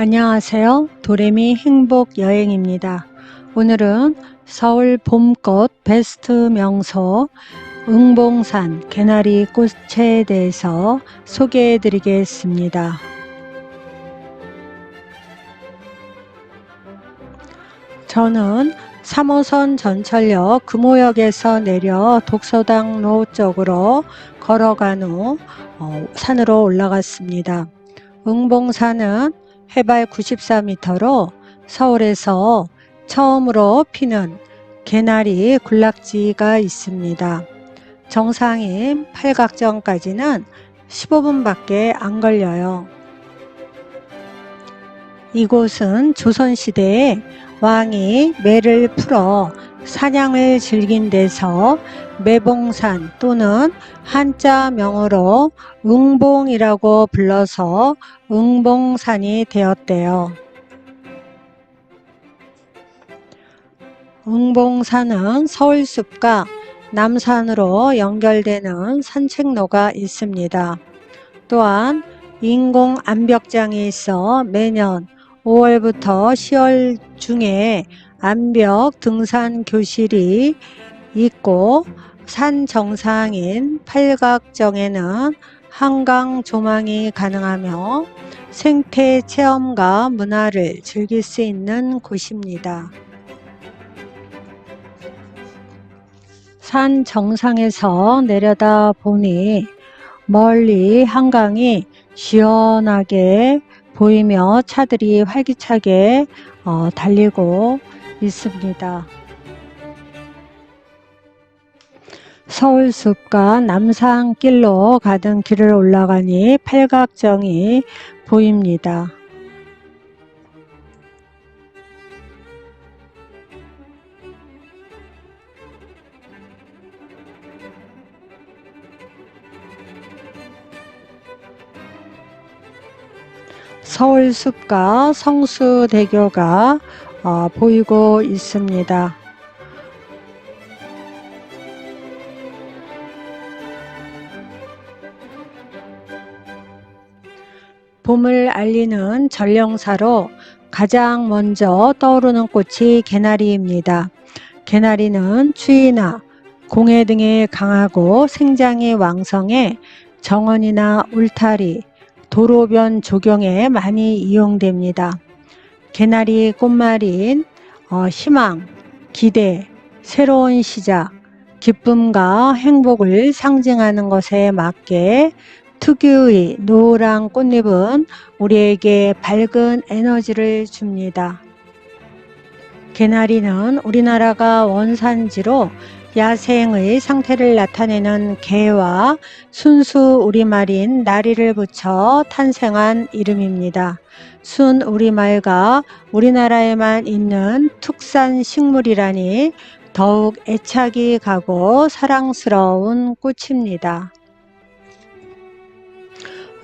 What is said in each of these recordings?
안녕하세요. 도레미 행복 여행입니다. 오늘은 서울 봄꽃 베스트 명소 응봉산 개나리 꽃에 대해서 소개해 드리겠습니다. 저는 3호선 전철역 금호역에서 내려 독서당로 쪽으로 걸어간 후 어, 산으로 올라갔습니다. 응봉산은 해발 94m로 서울에서 처음으로 피는 개나리 군락지가 있습니다. 정상인 팔각정까지는 15분밖에 안 걸려요. 이곳은 조선시대에 왕이 매를 풀어 사냥을 즐긴 데서 매봉산 또는 한자 명으로 응봉이라고 불러서 응봉산이 되었대요. 응봉산은 서울숲과 남산으로 연결되는 산책로가 있습니다. 또한 인공 암벽장이 있어 매년 5월부터 10월 중에 암벽 등산 교실이 있고 산 정상인 팔각정에는 한강 조망이 가능하며 생태 체험과 문화를 즐길 수 있는 곳입니다. 산 정상에서 내려다 보니 멀리 한강이 시원하게 보이며 차들이 활기차게 어, 달리고 있습니다. 서울숲과 남산길로 가던 길을 올라가니 팔각정이 보입니다. 서울숲과 성수대교가 어, 보이고 있습니다. 봄을 알리는 전령사로 가장 먼저 떠오르는 꽃이 개나리입니다. 개나리는 추위나 공해 등에 강하고 생장이 왕성해 정원이나 울타리, 도로변 조경에 많이 이용됩니다. 개나리 꽃말인 어, 희망, 기대, 새로운 시작, 기쁨과 행복을 상징하는 것에 맞게 특유의 노란 꽃잎은 우리에게 밝은 에너지를 줍니다. 개나리는 우리나라가 원산지로 야생의 상태를 나타내는 개와 순수 우리말인 나리를 붙여 탄생한 이름입니다. 순 우리말과 우리나라에만 있는 특산 식물이라니 더욱 애착이 가고 사랑스러운 꽃입니다.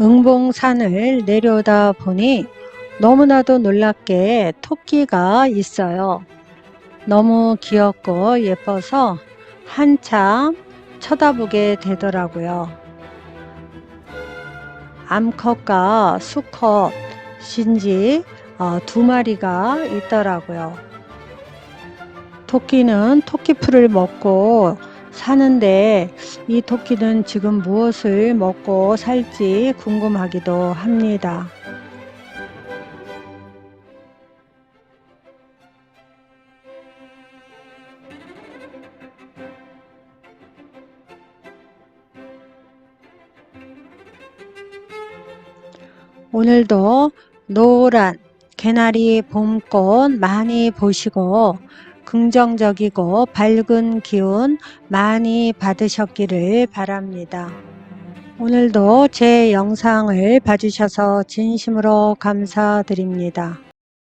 응봉산을 내려오다 보니 너무나도 놀랍게 토끼가 있어요. 너무 귀엽고 예뻐서 한참 쳐다보게 되더라고요. 암컷과 수컷인지 어, 두 마리가 있더라고요. 토끼는 토끼풀을 먹고 사는데 이 토끼는 지금 무엇을 먹고 살지 궁금하기도 합니다. 오늘도 노란 개나리 봄꽃 많이 보시고 긍정적이고 밝은 기운 많이 받으셨기를 바랍니다. 오늘도 제 영상을 봐주셔서 진심으로 감사드립니다.